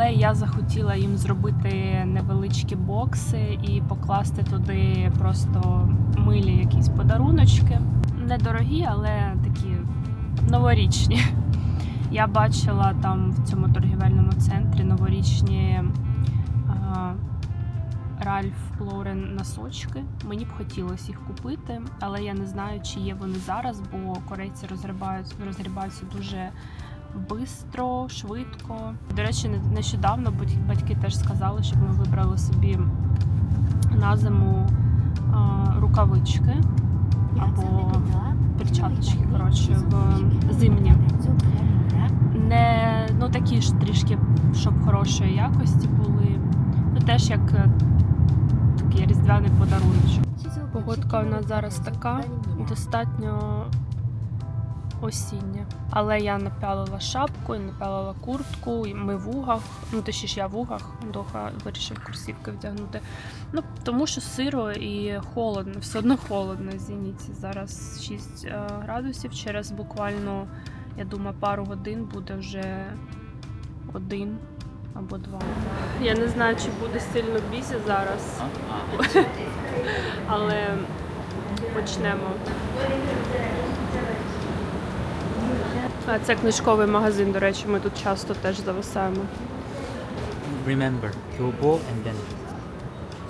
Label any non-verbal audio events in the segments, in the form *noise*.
але я захотіла їм зробити невеличкі бокси і покласти туди просто милі якісь подаруночки. Недорогі, але такі новорічні. *laughs* Я бачила там в цьому торгівельному центрі новорічні Ральф Лорен носочки. Мені б хотілося їх купити, але я не знаю, чи є вони зараз, бо корейці розгрібають, розгрібаються дуже швидко, швидко. До речі, нещодавно батьки- теж сказали, щоб ми вибрали собі на зиму а, рукавички або перчаточки, коротше, в зимні. Не ну такі ж трішки, щоб хорошої якості були. Ну теж як е, такий різдвяний подарунок. Погодка у нас зараз така, достатньо осіння. Але я напялила шапку, напялила куртку, ми в угах. Ну, точніше, я в угах, Доха вирішив курсівки вдягнути. Ну, тому що сиро і холодно, все одно холодно, зініці. Зараз 6 е, градусів. Через буквально, я думаю, пару годин буде вже один або два. Я не знаю, чи буде сильно бізі зараз, але почнемо. А це книжковий магазин, до речі, ми тут часто теж зависаємо. Remember, Kyobo and then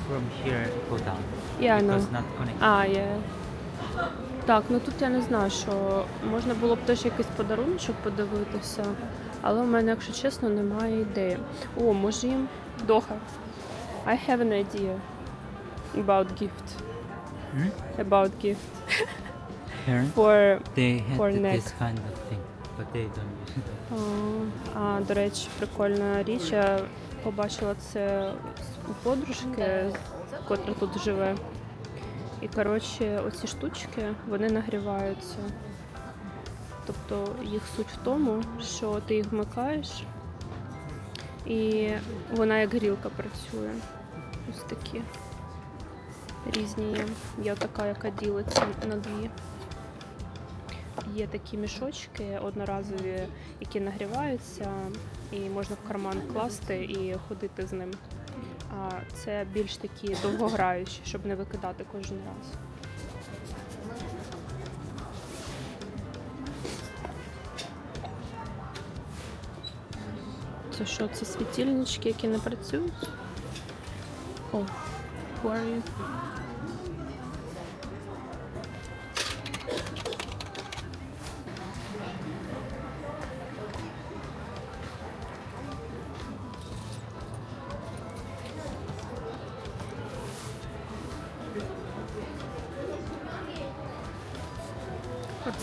from here go down. Я ну. Because not connected. А, є. Так, ну тут я не знаю, що можна було б теж якийсь подарунок подивитися, але у мене, якщо чесно, немає ідеї. О, може їм Доха. I have an idea about gift. About gift. Here For they had For neck. this kind of thing, but they don't use it. А, а, до речі, прикольна річ. Я побачила це у подружки, котра тут живе. І коротше, оці штучки вони нагріваються. Тобто їх суть в тому, що ти їх вмикаєш, і вона як грілка працює. Ось такі різні є. Є така, яка ділиться на дві. Є такі мішочки одноразові, які нагріваються, і можна в карман класти і ходити з ним. А це більш такі довгограючі, щоб не викидати кожен раз. Це що, це світильнички, які не працюють? О, who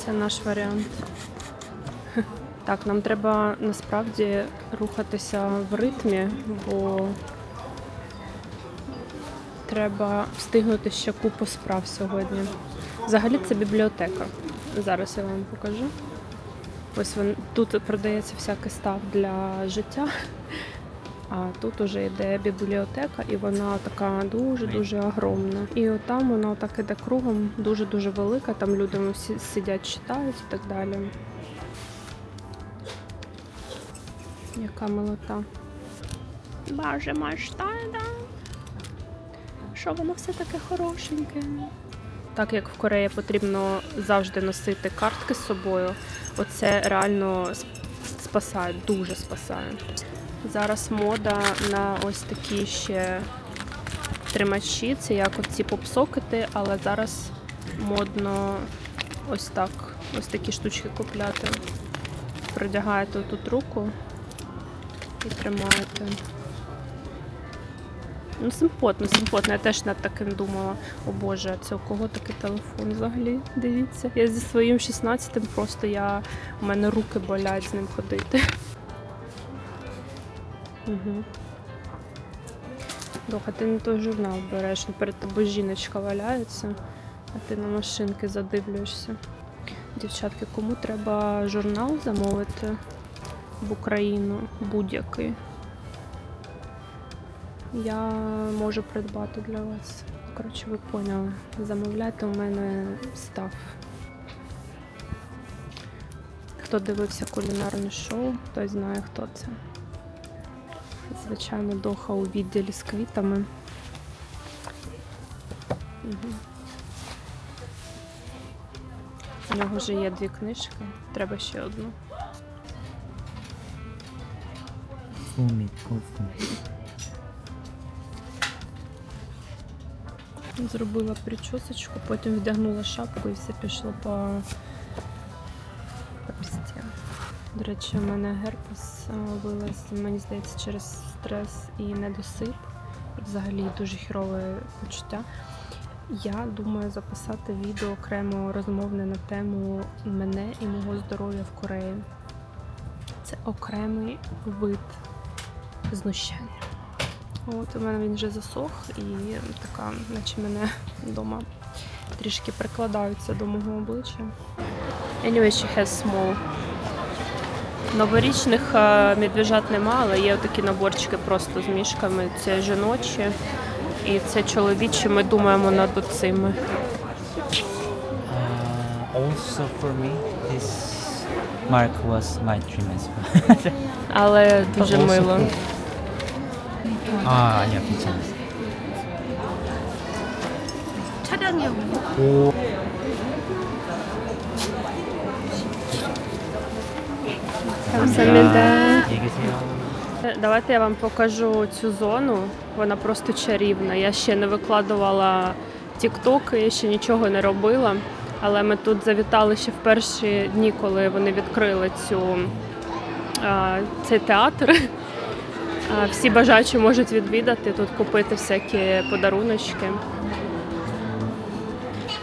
Оце наш варіант. Так, нам треба насправді рухатися в ритмі, бо треба встигнути ще купу справ сьогодні. Взагалі це бібліотека. Зараз я вам покажу. Ось він, тут продається всякий став для життя. А тут уже йде бібліотека, і вона така дуже-дуже огромна. І отам вона так іде кругом, дуже-дуже велика. Там люди всі сидять, читають і так далі. Яка милота. Боже, маштайда. Що воно все таке хорошеньке. Так як в Кореї потрібно завжди носити картки з собою, оце реально сп- спасає, дуже спасає. Зараз мода на ось такі ще тримачі. Це як оці попсокети, але зараз модно ось так, ось такі штучки купляти. Продягаєте тут руку і тримаєте. Ну, симпотно, симпотно. Я теж над таким думала. О Боже, це у кого такий телефон взагалі? Дивіться. Я зі своїм 16-м просто я. У мене руки болять з ним ходити. Угу. Доха, ти не той журнал береш, перед тобою жіночка валяється, а ти на машинки задивлюєшся. Дівчатки, кому треба журнал замовити в Україну будь-який? Я можу придбати для вас. Коротше, ви поняли. Замовляйте у мене став. Хто дивився кулінарне шоу, той знає, хто це. Звичайно, доха у відділі з квітами. Мгм. У нього вже є дві книжки, треба ще одну. Full meat, Зробила причосочку, потім вдягнула шапку і все пішло по, пісті. До речі, у мене герпес вилаз, мені здається, через стрес і недосип. Взагалі дуже хірове почуття. Я думаю записати відео окремо розмовне на тему мене і мого здоров'я в Кореї. Це окремий вид знущання. От у мене він вже засох і така, наче мене вдома трішки прикладаються до мого обличчя. Anyway, she has small. Новорічних е, медвежат нема, але є такі наборчики просто з мішками. Це жіночі і це чоловічі. Ми думаємо над цими. Uh, also for me, this mark was my dream as well. Але дуже мило. for- 아 아니요 괜찮아요. 촬영용 오. 감사합니다. 안녕히 계세요. Давайте я вам покажу цю зону. Вона просто чарівна. Я ще не викладувала TikTok, я ще нічого не робила. Але ми тут завітали ще в перші дні, коли вони відкрили цю, а, цей театр. Всі бажаючі можуть відвідати, тут купити всякі подаруночки.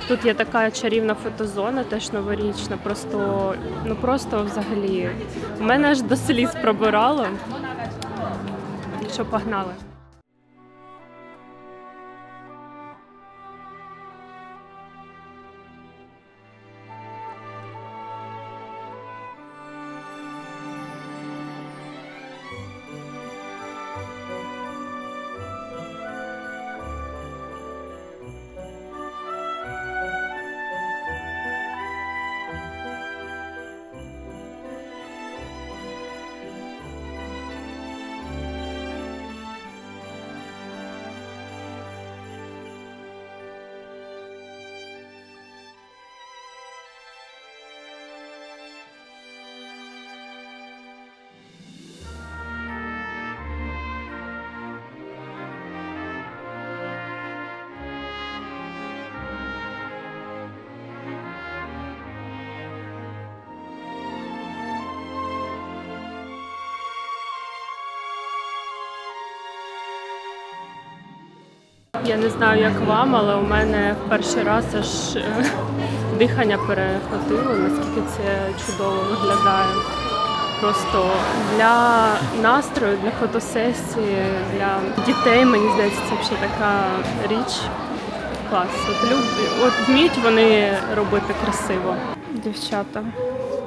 Тут є така чарівна фотозона, теж новорічна. Просто, ну просто взагалі. У мене аж до сліз пробирало. Що погнали? Я не знаю, як вам, але у мене в перший раз аж е, дихання перехватило, наскільки це чудово виглядає. Просто для настрою, для фотосесії, для дітей, мені здається, це взагалі така річ. Клас. От, люб... От вміють вони робити красиво. Дівчата,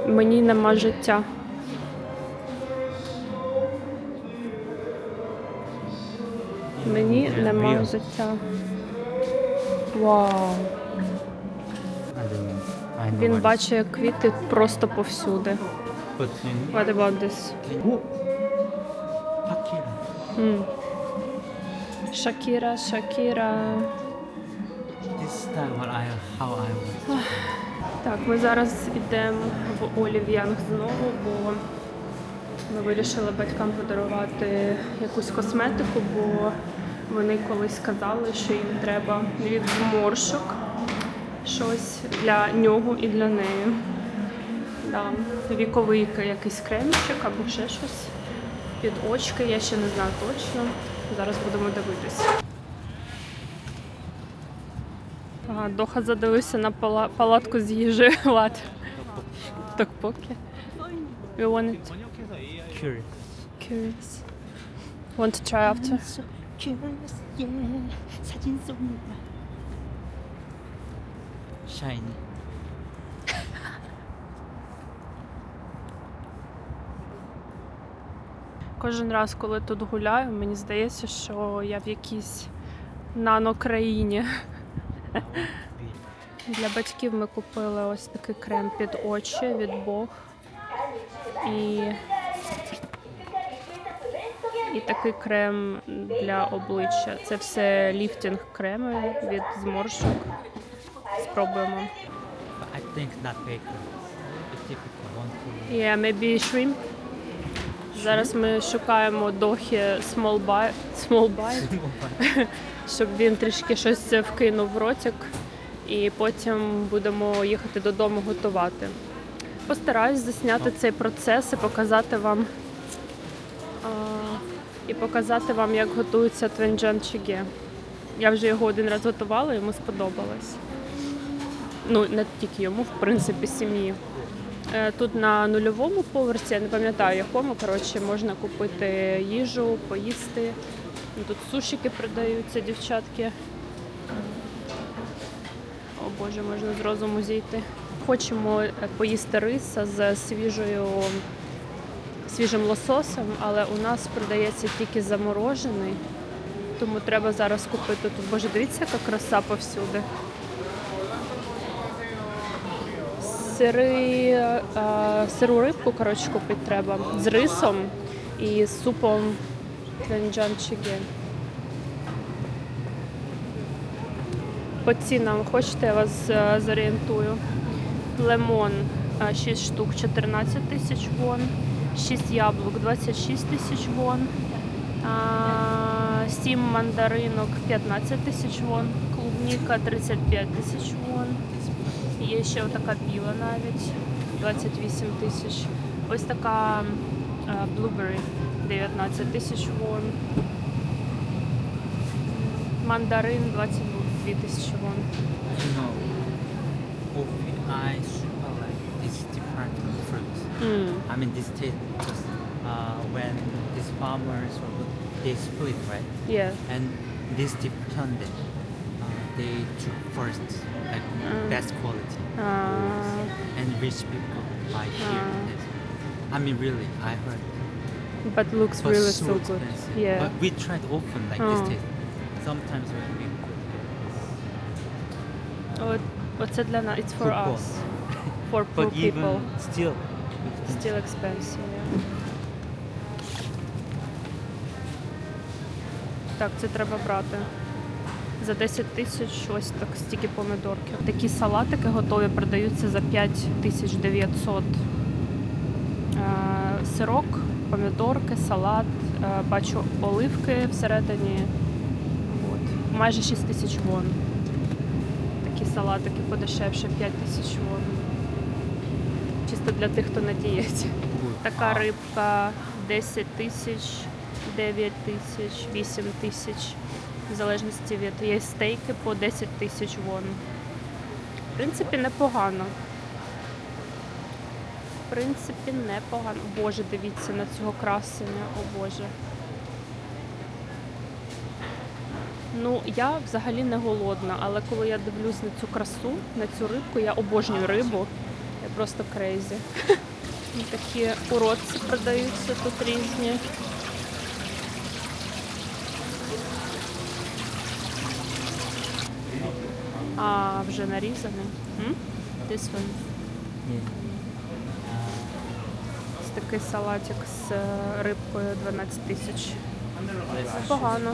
мені нема життя. Мені нема життя. Вау. Він бачить квіти просто повсюди. What about this? Шакіра, Шакіра. Так, ми зараз йдемо в Олів'янг знову, бо ми вирішили батькам подарувати якусь косметику, бо вони колись сказали, що їм треба від зморшок щось для нього і для неї. Да. Віковий якийсь кремчик або ще щось під очки, я ще не знаю точно. Зараз будемо дивитися. Доха задивився на пала- палатку з їжею. *laughs* Лад. Токпоки. You want it? Curious. Curious. Want to try after? So curious, yeah. 사진 쏩니다. Shiny. Кожен раз, коли тут гуляю, мені здається, що я в якійсь нанокраїні. Для батьків ми купили ось такий крем під очі від Бог. І, і такий крем для обличчя. Це все ліфтинг креми від зморшок. Спробуємо. I think not bacon. Yeah, maybe shrimp. Зараз ми шукаємо дохи small bite, small bite, *laughs* щоб він трішки щось вкинув в ротик, і потім будемо їхати додому готувати. Постараюсь засняти цей процес і показати вам а, і показати вам, як готується твенджан чіге. Я вже його один раз готувала, йому сподобалось. Ну, не тільки йому, в принципі, сім'ї. Е, Тут на нульовому поверсі, я не пам'ятаю якому, коротше, можна купити їжу, поїсти. Ну, Тут сушики продаються, дівчатки. О Боже, можна з розуму зійти. Хочемо е, поїсти риса з свіжою, свіжим лососем, але у нас продається тільки заморожений. Тому треба зараз купити тут. Боже, дивіться, яка краса повсюди. Сири, е, сиру рибку, коротше, купити треба з рисом і з супом твенджан чиге. По цінам хочете, я вас е, зорієнтую. Лимон е, 6 штук 14 тисяч вон, 6 яблук 26 тисяч вон, а, 7 мандаринок 15 тисяч вон, клубніка 35 тисяч вон. Є ще отака біла навіть 28 тисяч. Ось така е, blueberry 19 тисяч вон. Mandarin 22 тисячі вон. I super like this different fruits. Mm. I mean, this taste just uh, when these farmers they split, right? Yeah. And this different uh, they took first like mm. best quality, uh. and rich people buy here. Ah. I mean, really, I heard. But looks but really so, so good. Expensive. Yeah. But we tried often like oh. this taste. Sometimes when we. Oh, оце для нас. It's for Football. us. *laughs* For poor but even still, Still expensive. Yeah. Так, це треба брати. За 10 тисяч ось так стільки помидорки. Такі салатики готові продаються за 5900. Е, Сирок, помідорки, салат. Е, Бачу оливки всередині. От. Майже 6 тисяч вон. Салатики подешевше 5 тисяч вон. Чисто для тих, хто на дієті. Така рибка 10 тисяч, 9 тисяч, 8 тисяч. В залежності від є стейки по 10 тисяч вон. В принципі, непогано. В принципі, непогано. Боже, дивіться на цього красення, о Боже. Ну, я взагалі не голодна, але коли я дивлюсь на цю красу, на цю рибку, я обожнюю рибу. Я просто крейзі. *laughs* Такі уродці продаються тут різні. А, вже нарізаний. This one. Ось такий салатик з е, рибкою 12 тисяч. Погано.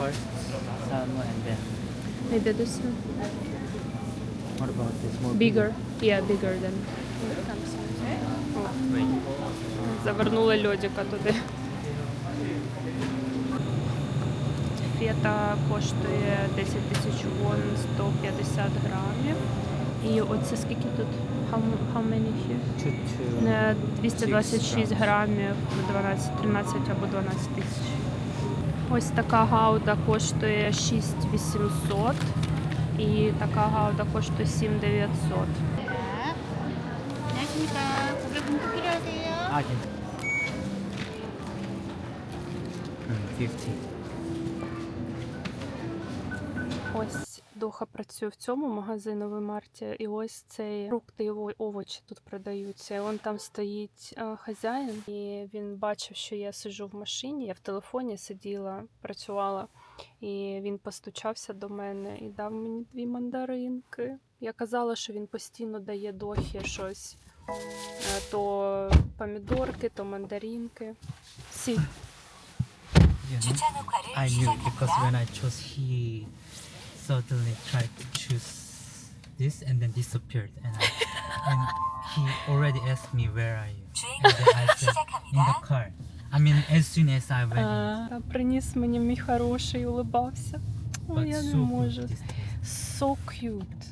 Choose and then Maybe this one. what about this more Bigger. Yeah, bigger than. Завернули льодика туди. Фета коштує 10 тисяч вон 150 грамів. І оце скільки тут? How, how many here? Two. Е, 226 грамів, 12, 13 або 12 тисяч. Ось така гауда коштує 6800 і така гауда коштує 7900. 안 50. Ось Доха працює в цьому магазиновій марті, і ось цей фрукти і овочі тут продаються. І он там стоїть е, хазяїн, і він бачив, що я сиджу в машині. Я в телефоні сиділа, працювала, і він постучався до мене і дав мені дві мандаринки. Я казала, що він постійно дає дохі щось. Е, То помідорки, то мандаринки. Сі. You know, I knew because when I chose, he suddenly tried to choose this and then disappeared, and I, and he already asked me where are you, and then I said in the car. I mean, as soon as I went, in, Та приніс мені мій хороший, улибався. Ой, but я не so good можу. this taste. So cute.